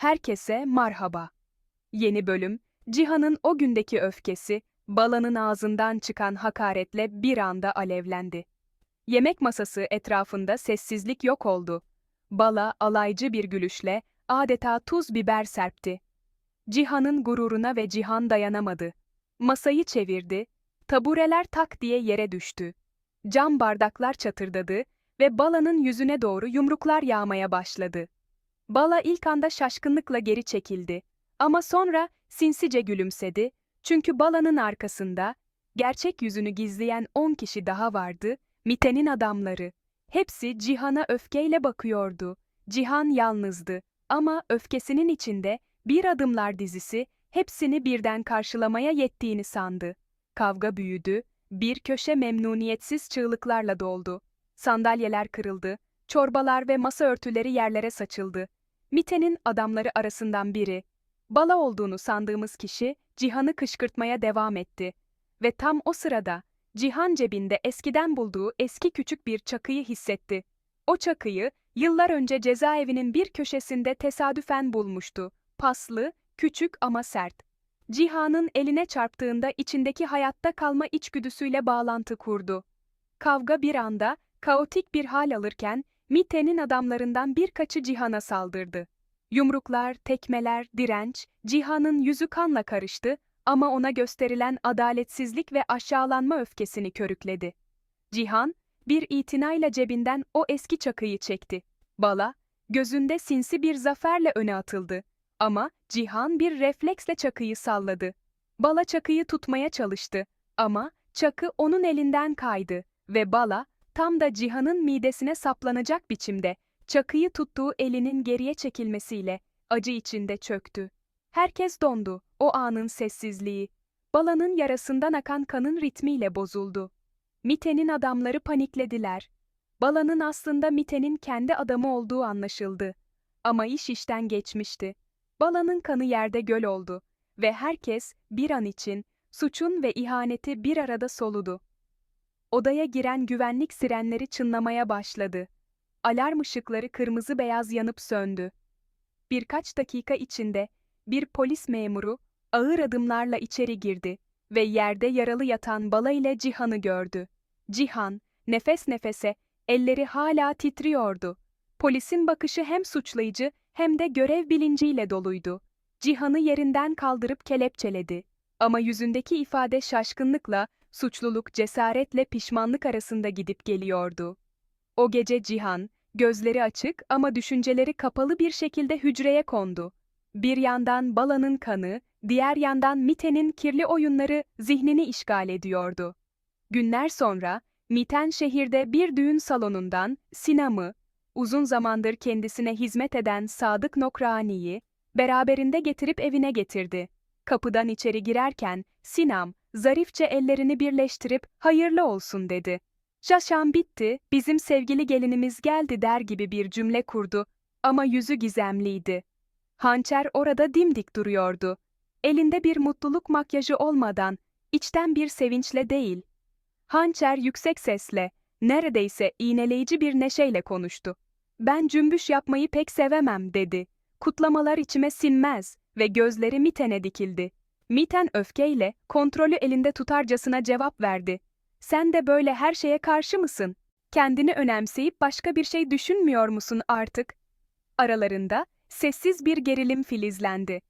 Herkese merhaba. Yeni bölüm, Cihan'ın o gündeki öfkesi, Bala'nın ağzından çıkan hakaretle bir anda alevlendi. Yemek masası etrafında sessizlik yok oldu. Bala alaycı bir gülüşle adeta tuz biber serpti. Cihan'ın gururuna ve Cihan dayanamadı. Masayı çevirdi, tabureler tak diye yere düştü. Cam bardaklar çatırdadı ve Bala'nın yüzüne doğru yumruklar yağmaya başladı. Bala ilk anda şaşkınlıkla geri çekildi. Ama sonra sinsice gülümsedi. Çünkü Bala'nın arkasında, gerçek yüzünü gizleyen on kişi daha vardı, Mite'nin adamları. Hepsi Cihan'a öfkeyle bakıyordu. Cihan yalnızdı ama öfkesinin içinde bir adımlar dizisi hepsini birden karşılamaya yettiğini sandı. Kavga büyüdü, bir köşe memnuniyetsiz çığlıklarla doldu. Sandalyeler kırıldı, çorbalar ve masa örtüleri yerlere saçıldı. Mite'nin adamları arasından biri, Bala olduğunu sandığımız kişi Cihan'ı kışkırtmaya devam etti. Ve tam o sırada Cihan cebinde eskiden bulduğu eski küçük bir çakıyı hissetti. O çakıyı yıllar önce cezaevinin bir köşesinde tesadüfen bulmuştu. Paslı, küçük ama sert. Cihan'ın eline çarptığında içindeki hayatta kalma içgüdüsüyle bağlantı kurdu. Kavga bir anda kaotik bir hal alırken Mite'nin adamlarından birkaçı Cihan'a saldırdı. Yumruklar, tekmeler, direnç, Cihan'ın yüzü kanla karıştı ama ona gösterilen adaletsizlik ve aşağılanma öfkesini körükledi. Cihan, bir itinayla cebinden o eski çakıyı çekti. Bala, gözünde sinsi bir zaferle öne atıldı. Ama Cihan bir refleksle çakıyı salladı. Bala çakıyı tutmaya çalıştı ama çakı onun elinden kaydı ve Bala, tam da Cihan'ın midesine saplanacak biçimde çakıyı tuttuğu elinin geriye çekilmesiyle acı içinde çöktü. Herkes dondu, o anın sessizliği. Balanın yarasından akan kanın ritmiyle bozuldu. Mite'nin adamları paniklediler. Balanın aslında Mite'nin kendi adamı olduğu anlaşıldı. Ama iş işten geçmişti. Balanın kanı yerde göl oldu ve herkes bir an için suçun ve ihaneti bir arada soludu. Odaya giren güvenlik sirenleri çınlamaya başladı. Alarm ışıkları kırmızı beyaz yanıp söndü. Birkaç dakika içinde bir polis memuru ağır adımlarla içeri girdi ve yerde yaralı yatan Bala ile Cihan'ı gördü. Cihan, nefes nefese, elleri hala titriyordu. Polisin bakışı hem suçlayıcı hem de görev bilinciyle doluydu. Cihan'ı yerinden kaldırıp kelepçeledi. Ama yüzündeki ifade şaşkınlıkla, suçluluk cesaretle pişmanlık arasında gidip geliyordu. O gece Cihan, gözleri açık ama düşünceleri kapalı bir şekilde hücreye kondu. Bir yandan Bala'nın kanı, diğer yandan Mite'nin kirli oyunları zihnini işgal ediyordu. Günler sonra, Miten şehirde bir düğün salonundan Sinam'ı, uzun zamandır kendisine hizmet eden Sadık Nokrani'yi, beraberinde getirip evine getirdi. Kapıdan içeri girerken Sinam, zarifçe ellerini birleştirip hayırlı olsun dedi. Şaşan bitti, bizim sevgili gelinimiz geldi der gibi bir cümle kurdu ama yüzü gizemliydi. Hançer orada dimdik duruyordu. Elinde bir mutluluk makyajı olmadan, içten bir sevinçle değil. Hançer yüksek sesle, neredeyse iğneleyici bir neşeyle konuştu. Ben cümbüş yapmayı pek sevemem dedi. Kutlamalar içime sinmez ve gözleri Miten'e dikildi. Miten öfkeyle, kontrolü elinde tutarcasına cevap verdi. Sen de böyle her şeye karşı mısın? Kendini önemseyip başka bir şey düşünmüyor musun artık? Aralarında sessiz bir gerilim filizlendi.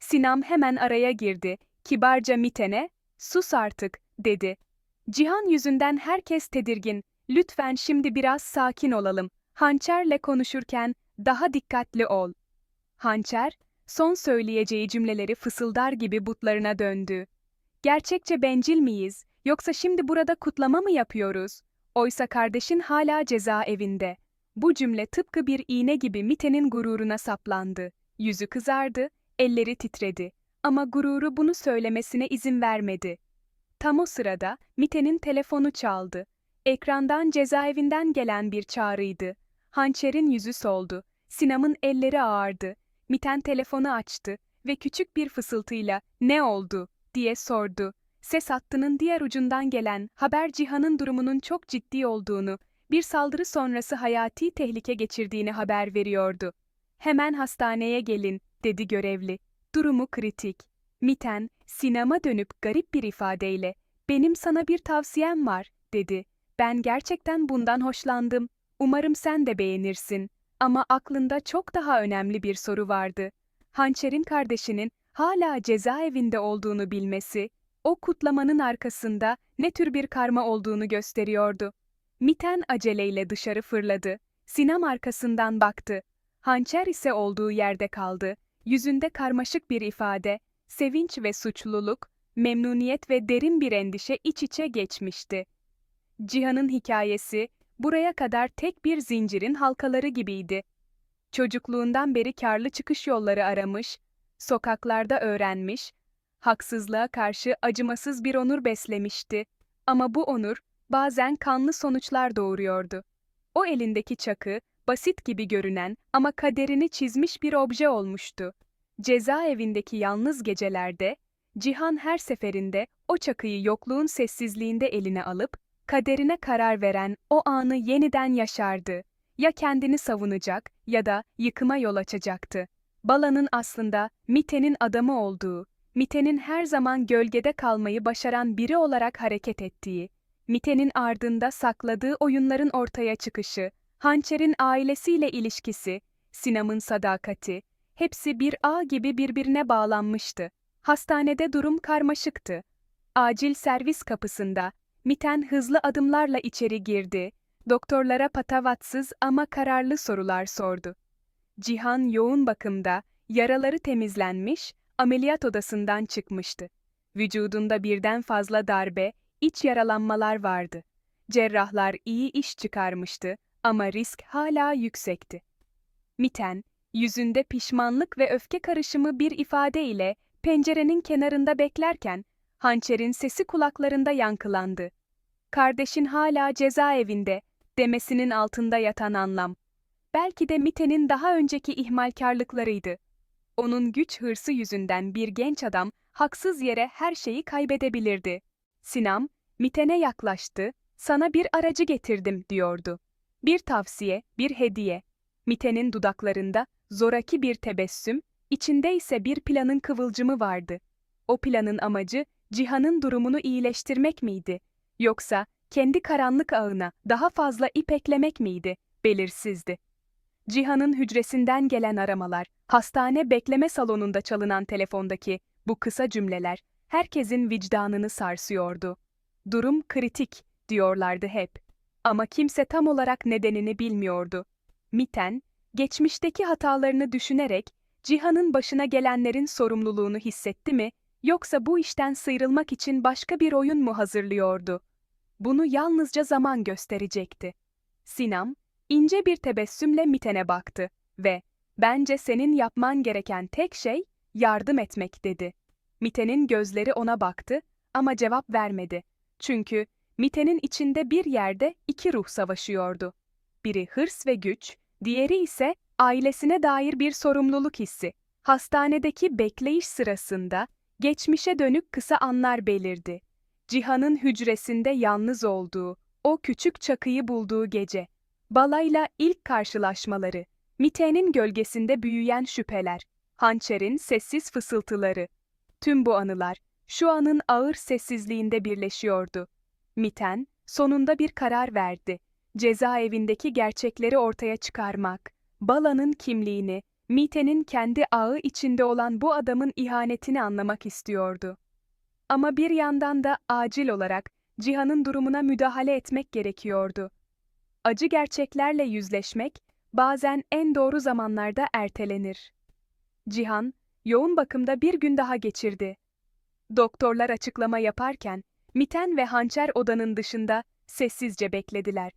Sinam hemen araya girdi. Kibarca Miten'e, sus artık, dedi. Cihan yüzünden herkes tedirgin. Lütfen şimdi biraz sakin olalım. Hançer'le konuşurken daha dikkatli ol. Hançer, son söyleyeceği cümleleri fısıldar gibi butlarına döndü. Gerçekçe bencil miyiz, yoksa şimdi burada kutlama mı yapıyoruz? Oysa kardeşin hala cezaevinde. Bu cümle tıpkı bir iğne gibi Mite'nin gururuna saplandı. Yüzü kızardı, elleri titredi. Ama gururu bunu söylemesine izin vermedi. Tam o sırada Mite'nin telefonu çaldı. Ekrandan cezaevinden gelen bir çağrıydı. Hançer'in yüzü soldu. Sinam'ın elleri ağardı. Miten telefonu açtı ve küçük bir fısıltıyla "Ne oldu?" diye sordu. Ses hattının diğer ucundan gelen haber Cihan'ın durumunun çok ciddi olduğunu, bir saldırı sonrası hayati tehlike geçirdiğini haber veriyordu. "Hemen hastaneye gelin." dedi görevli. Durumu kritik. Miten, sinema dönüp garip bir ifadeyle, benim sana bir tavsiyem var, dedi. Ben gerçekten bundan hoşlandım. Umarım sen de beğenirsin. Ama aklında çok daha önemli bir soru vardı. Hançer'in kardeşinin hala cezaevinde olduğunu bilmesi, o kutlamanın arkasında ne tür bir karma olduğunu gösteriyordu. Miten aceleyle dışarı fırladı. Sinem arkasından baktı. Hançer ise olduğu yerde kaldı. Yüzünde karmaşık bir ifade, sevinç ve suçluluk, memnuniyet ve derin bir endişe iç içe geçmişti. Cihan'ın hikayesi, buraya kadar tek bir zincirin halkaları gibiydi. Çocukluğundan beri karlı çıkış yolları aramış, sokaklarda öğrenmiş, haksızlığa karşı acımasız bir onur beslemişti. Ama bu onur, bazen kanlı sonuçlar doğuruyordu. O elindeki çakı, basit gibi görünen ama kaderini çizmiş bir obje olmuştu. Cezaevindeki yalnız gecelerde, Cihan her seferinde o çakıyı yokluğun sessizliğinde eline alıp, kaderine karar veren o anı yeniden yaşardı. Ya kendini savunacak ya da yıkıma yol açacaktı. Bala'nın aslında Mite'nin adamı olduğu, Mite'nin her zaman gölgede kalmayı başaran biri olarak hareket ettiği, Mite'nin ardında sakladığı oyunların ortaya çıkışı, Hançer'in ailesiyle ilişkisi, Sinam'ın sadakati, hepsi bir ağ gibi birbirine bağlanmıştı. Hastanede durum karmaşıktı. Acil servis kapısında, Miten hızlı adımlarla içeri girdi, doktorlara patavatsız ama kararlı sorular sordu. Cihan yoğun bakımda, yaraları temizlenmiş, ameliyat odasından çıkmıştı. Vücudunda birden fazla darbe, iç yaralanmalar vardı. Cerrahlar iyi iş çıkarmıştı ama risk hala yüksekti. Miten, yüzünde pişmanlık ve öfke karışımı bir ifade ile pencerenin kenarında beklerken, hançerin sesi kulaklarında yankılandı. Kardeşin hala cezaevinde, demesinin altında yatan anlam. Belki de Mite'nin daha önceki ihmalkarlıklarıydı. Onun güç hırsı yüzünden bir genç adam haksız yere her şeyi kaybedebilirdi. Sinam, Miten'e yaklaştı, sana bir aracı getirdim diyordu. Bir tavsiye, bir hediye. Miten'in dudaklarında zoraki bir tebessüm, içinde ise bir planın kıvılcımı vardı. O planın amacı Cihan'ın durumunu iyileştirmek miydi? Yoksa kendi karanlık ağına daha fazla ip eklemek miydi? Belirsizdi. Cihan'ın hücresinden gelen aramalar, hastane bekleme salonunda çalınan telefondaki bu kısa cümleler herkesin vicdanını sarsıyordu. Durum kritik diyorlardı hep. Ama kimse tam olarak nedenini bilmiyordu. Miten, geçmişteki hatalarını düşünerek Cihan'ın başına gelenlerin sorumluluğunu hissetti mi, yoksa bu işten sıyrılmak için başka bir oyun mu hazırlıyordu? Bunu yalnızca zaman gösterecekti. Sinam, ince bir tebessümle Miten'e baktı ve "Bence senin yapman gereken tek şey yardım etmek." dedi. Miten'in gözleri ona baktı ama cevap vermedi. Çünkü Mite'nin içinde bir yerde iki ruh savaşıyordu. Biri hırs ve güç, diğeri ise ailesine dair bir sorumluluk hissi. Hastanedeki bekleyiş sırasında geçmişe dönük kısa anlar belirdi. Cihan'ın hücresinde yalnız olduğu, o küçük çakıyı bulduğu gece, balayla ilk karşılaşmaları, Mite'nin gölgesinde büyüyen şüpheler, hançerin sessiz fısıltıları. Tüm bu anılar, şu anın ağır sessizliğinde birleşiyordu. Miten, sonunda bir karar verdi. Cezaevindeki gerçekleri ortaya çıkarmak, Bala'nın kimliğini, Mite'nin kendi ağı içinde olan bu adamın ihanetini anlamak istiyordu. Ama bir yandan da acil olarak Cihan'ın durumuna müdahale etmek gerekiyordu. Acı gerçeklerle yüzleşmek bazen en doğru zamanlarda ertelenir. Cihan, yoğun bakımda bir gün daha geçirdi. Doktorlar açıklama yaparken, Miten ve Hançer odanın dışında sessizce beklediler.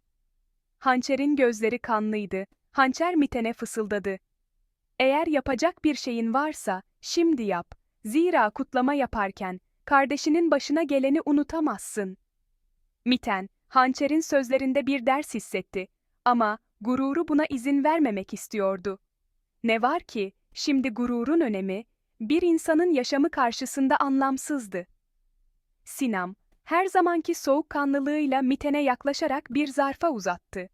Hançer'in gözleri kanlıydı. Hançer Miten'e fısıldadı. Eğer yapacak bir şeyin varsa, şimdi yap. Zira kutlama yaparken, kardeşinin başına geleni unutamazsın. Miten, Hançer'in sözlerinde bir ders hissetti. Ama gururu buna izin vermemek istiyordu. Ne var ki, şimdi gururun önemi, bir insanın yaşamı karşısında anlamsızdı. Sinam, her zamanki soğukkanlılığıyla Miten'e yaklaşarak bir zarfa uzattı.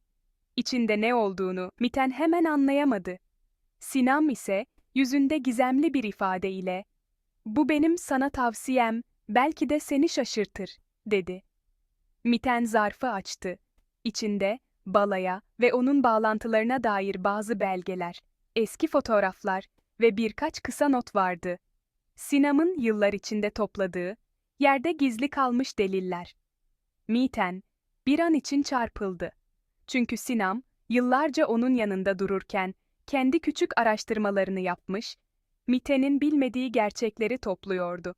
İçinde ne olduğunu Miten hemen anlayamadı. Sinam ise yüzünde gizemli bir ifade ile "Bu benim sana tavsiyem, belki de seni şaşırtır." dedi. Miten zarfı açtı. İçinde balaya ve onun bağlantılarına dair bazı belgeler, eski fotoğraflar ve birkaç kısa not vardı. Sinam'ın yıllar içinde topladığı, yerde gizli kalmış deliller. Miten, bir an için çarpıldı. Çünkü Sinam, yıllarca onun yanında dururken, kendi küçük araştırmalarını yapmış, Miten'in bilmediği gerçekleri topluyordu.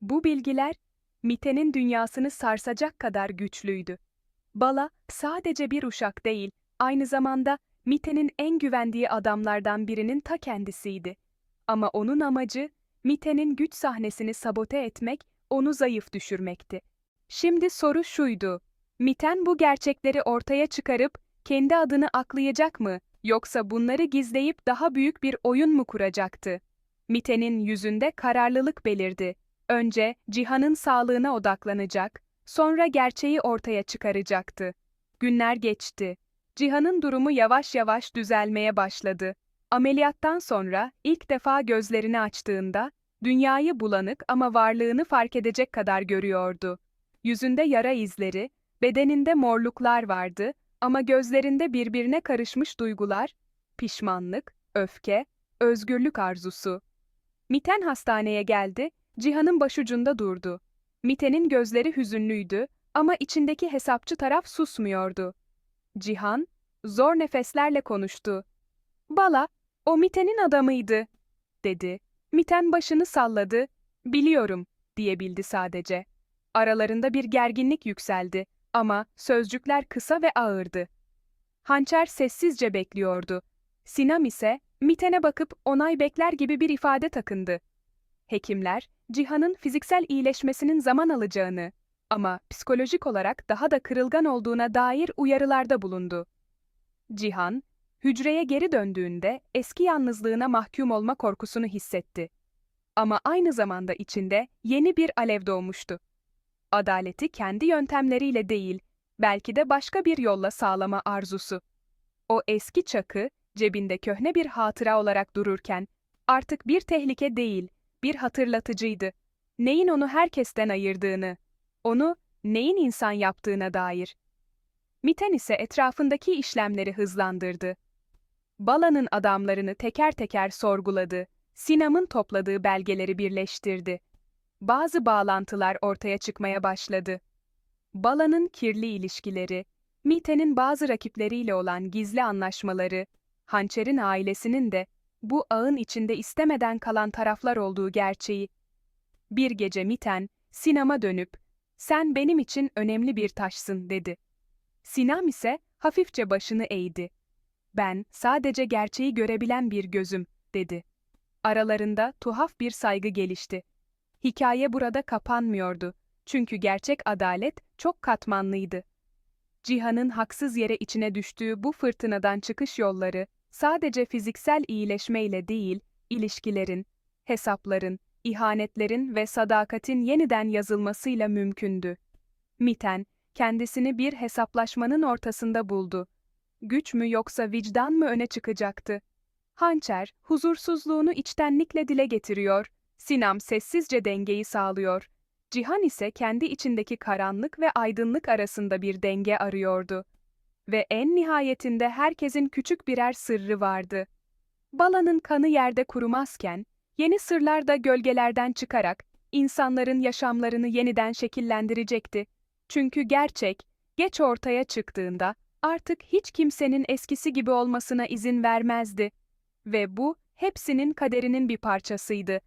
Bu bilgiler, Miten'in dünyasını sarsacak kadar güçlüydü. Bala, sadece bir uşak değil, aynı zamanda Mite'nin en güvendiği adamlardan birinin ta kendisiydi. Ama onun amacı, Mite'nin güç sahnesini sabote etmek, onu zayıf düşürmekti. Şimdi soru şuydu. Miten bu gerçekleri ortaya çıkarıp, kendi adını aklayacak mı, yoksa bunları gizleyip daha büyük bir oyun mu kuracaktı? Miten'in yüzünde kararlılık belirdi. Önce Cihan'ın sağlığına odaklanacak, sonra gerçeği ortaya çıkaracaktı. Günler geçti. Cihan'ın durumu yavaş yavaş düzelmeye başladı. Ameliyattan sonra ilk defa gözlerini açtığında, dünyayı bulanık ama varlığını fark edecek kadar görüyordu. Yüzünde yara izleri, bedeninde morluklar vardı ama gözlerinde birbirine karışmış duygular, pişmanlık, öfke, özgürlük arzusu. Miten hastaneye geldi, Cihan'ın başucunda durdu. Miten'in gözleri hüzünlüydü ama içindeki hesapçı taraf susmuyordu. Cihan, zor nefeslerle konuştu. Bala, o Miten'in adamıydı, dedi. Miten başını salladı. Biliyorum, diyebildi sadece. Aralarında bir gerginlik yükseldi ama sözcükler kısa ve ağırdı. Hançer sessizce bekliyordu. Sinam ise Miten'e bakıp onay bekler gibi bir ifade takındı. Hekimler, Cihan'ın fiziksel iyileşmesinin zaman alacağını ama psikolojik olarak daha da kırılgan olduğuna dair uyarılarda bulundu. Cihan, hücreye geri döndüğünde eski yalnızlığına mahkum olma korkusunu hissetti. Ama aynı zamanda içinde yeni bir alev doğmuştu. Adaleti kendi yöntemleriyle değil, belki de başka bir yolla sağlama arzusu. O eski çakı, cebinde köhne bir hatıra olarak dururken, artık bir tehlike değil, bir hatırlatıcıydı. Neyin onu herkesten ayırdığını, onu neyin insan yaptığına dair. Miten ise etrafındaki işlemleri hızlandırdı. Bala'nın adamlarını teker teker sorguladı. Sinam'ın topladığı belgeleri birleştirdi. Bazı bağlantılar ortaya çıkmaya başladı. Bala'nın kirli ilişkileri, Mite'nin bazı rakipleriyle olan gizli anlaşmaları, Hançer'in ailesinin de bu ağın içinde istemeden kalan taraflar olduğu gerçeği. Bir gece Miten, Sinam'a dönüp, sen benim için önemli bir taşsın dedi. Sinam ise hafifçe başını eğdi. Ben sadece gerçeği görebilen bir gözüm, dedi. Aralarında tuhaf bir saygı gelişti. Hikaye burada kapanmıyordu. Çünkü gerçek adalet çok katmanlıydı. Cihan'ın haksız yere içine düştüğü bu fırtınadan çıkış yolları sadece fiziksel iyileşmeyle değil, ilişkilerin, hesapların, ihanetlerin ve sadakatin yeniden yazılmasıyla mümkündü. Miten, kendisini bir hesaplaşmanın ortasında buldu. Güç mü yoksa vicdan mı öne çıkacaktı? Hançer, huzursuzluğunu içtenlikle dile getiriyor, Sinam sessizce dengeyi sağlıyor. Cihan ise kendi içindeki karanlık ve aydınlık arasında bir denge arıyordu. Ve en nihayetinde herkesin küçük birer sırrı vardı. Balanın kanı yerde kurumazken, yeni sırlar da gölgelerden çıkarak insanların yaşamlarını yeniden şekillendirecekti. Çünkü gerçek, geç ortaya çıktığında artık hiç kimsenin eskisi gibi olmasına izin vermezdi. Ve bu, hepsinin kaderinin bir parçasıydı.